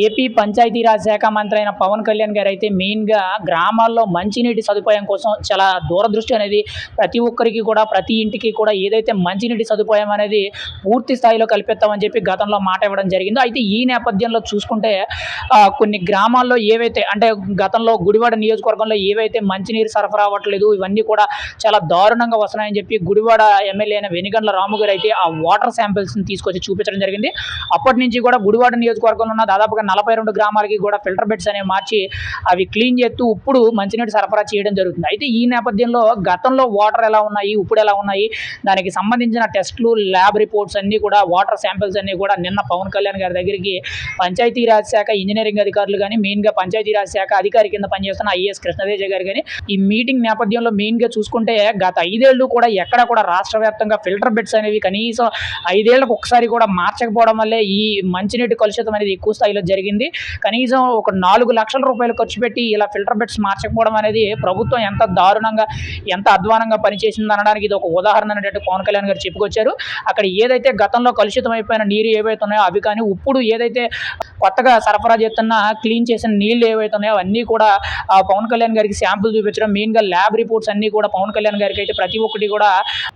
AP Panchayati Raj శాఖ మంత్రి అయిన పవన్ కళ్యాణ్ గారు అయితే మెయిన్గా గ్రామాల్లో మంచినీటి సదుపాయం కోసం చాలా దూరదృష్టి అనేది ప్రతి ఒక్కరికి కూడా ప్రతి ఇంటికి కూడా ఏదైతే మంచినీటి సదుపాయం అనేది పూర్తి స్థాయిలో కల్పిస్తామని చెప్పి గతంలో మాట ఇవ్వడం జరిగిందో. అయితే ఈ నేపథ్యంలో చూసుకుంటే కొన్ని గ్రామాల్లో ఏవైతే అంటే గతంలో గుడివాడ నియోజకవర్గంలో ఏవైతే మంచినీరు సరఫరా అవ్వట్లేదు ఇవన్నీ కూడా చాలా దారుణంగా వస్తున్నాయని చెప్పి గుడివాడ ఎమ్మెల్యే అయిన వెనిగండ్ల రాము గారు అయితే ఆ వాటర్ శాంపిల్స్ని తీసుకొచ్చి చూపించడం జరిగింది. అప్పటి నుంచి కూడా గుడివాడ నియోజకవర్గంలో ఉన్న దాదాపుగా నలభై రెండు గ్రామాలకి కూడా ఫిల్టర్ బెడ్స్ అనేవి మార్చి అవి క్లీన్ చేస్తూ ఇప్పుడు మంచినీటి సరఫరా చేయడం జరుగుతుంది. అయితే ఈ నేపథ్యంలో గతంలో వాటర్ ఎలా ఉన్నాయి ఇప్పుడు ఎలా ఉన్నాయి దానికి సంబంధించిన టెస్టులు ల్యాబ్ రిపోర్ట్స్ అన్నీ కూడా వాటర్ శాంపిల్స్ అన్నీ కూడా నిన్న పవన్ కళ్యాణ్ గారి దగ్గరికి పంచాయతీరాజ్ శాఖ ఇంజనీరింగ్ అధికారులు కానీ మెయిన్గా పంచాయతీరాజ్ శాఖ అధికారి కింద పనిచేస్తున్న ఐఏఎస్ కృష్ణదేజ గారు కానీ ఈ మీటింగ్ నేపథ్యంలో మెయిన్గా చూసుకుంటే గత ఐదేళ్ళు కూడా ఎక్కడ కూడా రాష్ట్ర వ్యాప్తంగా ఫిల్టర్ బెడ్స్ అనేవి కనీసం ఐదేళ్ళకు ఒకసారి కూడా మార్చకపోవడం వల్లే ఈ మంచినీటి కలుషితం అనేది ఎక్కువ స్థాయిలో జరిగింది. కనీసం ఒక నాలుగు లక్షల రూపాయలు ఖర్చు పెట్టి ఇలా ఫిల్టర్ బెడ్స్ మార్చకపోవడం అనేది ప్రభుత్వం ఎంత దారుణంగా ఎంత అధ్వానంగా పనిచేసింది అనడానికి ఇది ఒక ఉదాహరణ అనేటట్టు పవన్ కళ్యాణ్ గారు చెప్పుకొచ్చారు. అక్కడ ఏదైతే గతంలో కలుషితం అయిపోయిన నీరు ఏవైతే ఉన్నాయో అవి కానీ ఇప్పుడు ఏదైతే కొత్తగా సరఫరా చేస్తున్న క్లీన్ చేసిన నీళ్ళు ఏవైతే ఉన్నాయో అవన్నీ కూడా పవన్ కళ్యాణ్ గారికి శాంపుల్ చూపించడం మెయిన్గా ల్యాబ్ రిపోర్ట్స్ అన్నీ కూడా పవన్ కళ్యాణ్ గారికి అయితే ప్రతి ఒక్కటి కూడా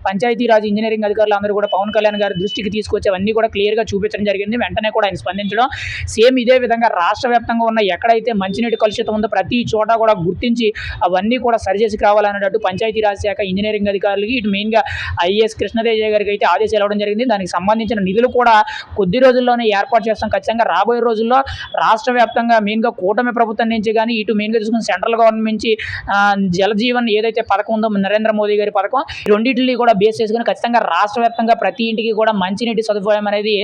పంచాయతీరాజ్ ఇంజనీరింగ్ అధికారులు అందరూ కూడా పవన్ కళ్యాణ్ గారి దృష్టికి తీసుకొచ్చి అవన్నీ కూడా క్లియర్గా చూపించడం జరిగింది. వెంటనే కూడా ఆయన స్పందించడం. సేమ్ ఇదే విధంగా రాష్ట్ర వ్యాప్తంగా ఉన్న ఎక్కడైతే మంచినీటి కలుషితం ఉందో ప్రతి చోట కూడా గుర్తించి అవన్నీ కూడా సరిచేసి కావాలనేటట్టు పంచాయతీరాజ్ శాఖ ఇంజనీరింగ్ అధికారులకి ఇటు మెయిన్గా ఐఏఎస్ కృష్ణదేజ గారికి అయితే ఆదేశాలు ఇవ్వడం జరిగింది. దానికి సంబంధించిన నిధులు కూడా కొద్ది రోజుల్లోనే ఏర్పాటు చేస్తాం. ఖచ్చితంగా రాబోయే రోజుల్లో రాష్ట్ర వ్యాప్తంగా మెయిన్గా కూటమి ప్రభుత్వం నుంచి కానీ ఇటు మెయిన్గా చూసుకుని సెంట్రల్ గవర్నమెంట్ నుంచి జలజీవన్ ఏదైతే పథకం ఉందో నరేంద్ర మోదీ గారి పథకం ఈ రెండింటిని కూడా బేస్ చేసుకుని ఖచ్చితంగా రాష్ట్ర వ్యాప్తంగా ప్రతి ఇంటికి కూడా మంచినీటి సదుపాయం అనేది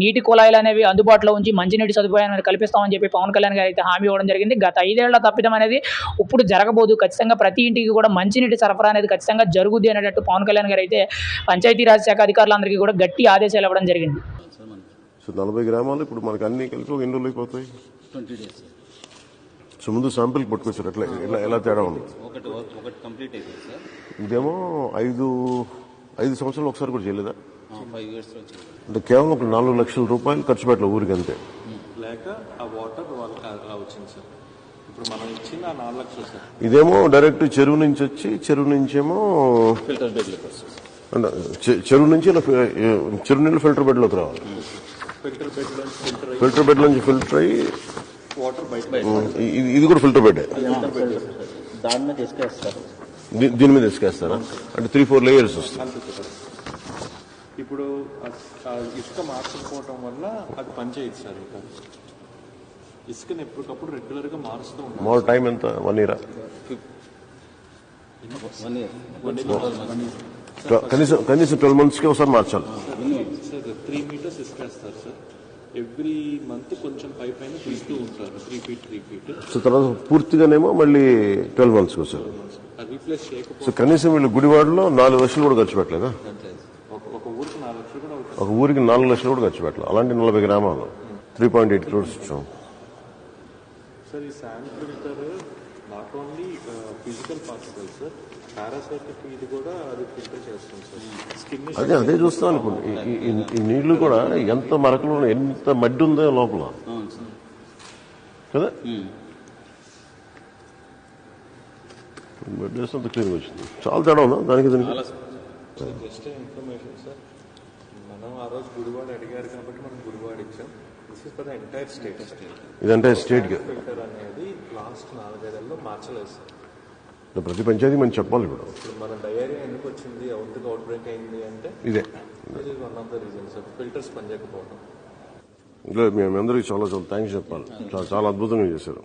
నీటి కుళాయిలు అనేవి అందుబాటులో ఉంచి మంచినీటి సదుపాయం అనేది కల్పిస్తామని చెప్పి పవన్ కళ్యాణ్ గారు అయితే హామీ ఇవ్వడం జరిగింది. గత ఐదేళ్ళ తప్పిదం అనేది ఇప్పుడు జరగబోదు. ఖచ్చితంగా ప్రతి ఇంటికి కూడా మంచినీటి సరఫరా అనేది ఖచ్చితంగా జరుగుద్ది అనేటట్టు పవన్ కళ్యాణ్ గారు అయితే పంచాయతీరాజ్ శాఖ అధికారులందరికీ కూడా గట్టి ఆదేశాలు ఇవ్వడం జరిగింది. సో నలభై గ్రామాలు ఇప్పుడు మనకి అన్ని కలిపి ఒక ఎన్ని రోజులు అయిపోతాయి సో ముందు శాంపిల్ పట్టుకొచ్చారు ఎట్లా ఎలా ఎలా తేడా ఉంది? ఒకటి ఒకటి కంప్లీట్ అయిపోయింది సార్ ఇదేమో ఐదు ఐదు సంవత్సరాలు ఒకసారి కూడా చేయలేదా? ఫైవ్ ఇయర్స్ వచ్చింది అంటే కేవలం ఒక నాలుగు లక్షల రూపాయలు ఖర్చు పెట్టలే ఊరికి అంతే లేక ఆ వాటర్ వాళ్ళకి అలా వచ్చింది సార్. ఇప్పుడు మనం ఇచ్చింది ఆ నాలుగు లక్షలు సార్. ఇదేమో డైరెక్ట్ చెరువు నుంచి వచ్చి చెరువు నుంచేమో ఫిల్టర్ బెడ్లోకి వస్తుంది చెరువు నుంచి ఇలా చెరువు నీళ్ళు ఫిల్టర్ బెడ్లోకి రావాలి. ఫిల్టర్ బెడ్ నుంచి ఫిల్టర్ అయ్యి ఫిల్టర్ బెడ్ నుంచి ఫిల్టర్ అయ్యి వాటర్ బయట ఇది- ఇది కూడా ఫిల్టర్ బెడ్ దాని మీద తీసుకేస్తారు దీని మీద ఇసుకేస్తారా అంటే త్రీ ఫోర్ లేయర్స్ సార్. ఇప్పుడు ఇసుక మార్చకపోవటం వల్ల అది పనిచేయదు సార్ ఇంకా. ఇసుకని ఎప్పటికప్పుడు రెగ్యులర్గా మారుస్తూ ఉంటాం టైం ఎంత? వన్ ఇయర్ వన్ ఇయర్ కనీసం కనీసం ట్వెల్వ్ మంత్స్కి ఒకసారి మార్చాలి. సార్ త్రీ మీటర్స్ ఇసుకేస్తారు సార్ ఎవ్రీ మంత్ కొంచెం పై పైన తీస్తూ ఉంటారు. Three feet three feet so తర్వాత పూర్తిగానేమో మళ్ళీ ట్వెల్వ్ మంత్స్కి చేయకపోతే సో కనీసం వీళ్ళు గుడివాడలో నాలుగు లక్షలు కూడా ఖర్చు పెట్టలేదా ఒక ఒక ఊరికి నాలుగు లక్షలు కూడా అవుతుంది ఒక ఊరికి నాలుగు లక్షలు కూడా ఖర్చు పెట్టలేదు అలాంటి నలభై గ్రామాలు. త్రీ పాయింట్ ఎయిట్ క్రోర్స్ ఇచ్చాం. సార్ ఈ sand filter not only physical particle sir parasitic ఇది కూడా అది ఫిల్టర్ చేస్తుంది సార్ స్కిన్ అదే అదే చూస్తాం అనుకోండి. ఈ- నీళ్ళు కూడా ఎంత మరకలు ఉన్నాయి, ఎంత మడ్డి ఉందో లోపల. అవును సార్ కదా? మడ్డి వేస్తే అంత క్లియర్గా వచ్చింది. చాలా తేడా ఉందా? దానికి దీనికి? జస్ట్ ఇన్ఫర్మేషన్ సార్ మనం ఆ రోజు గుడివాడ అడిగారు కాబట్టి మనం గుడివాడ ఇచ్చాం. This is for the entire state ఇదంటే స్టేట్కి ఫిల్టర్ అనేది లాస్ట్ నాలుగైదేళ్ళలో మార్చలేదు సార్ ప్రతి పంచాయతీ మనం చెప్పాలి ఇప్పుడు. మన డయేరియా ఎందుకు వచ్చింది? ఎందుకు అవుట్ బ్రేక్ అయింది అంటే ఇదే. This is one of the reasons filters పనిచేయకపోవడం ఇంకా మీ అందరికీ చాలా చాలా థ్యాంక్స్ చెప్పాలి. చాలా చాలా అద్భుతంగా చేశారు.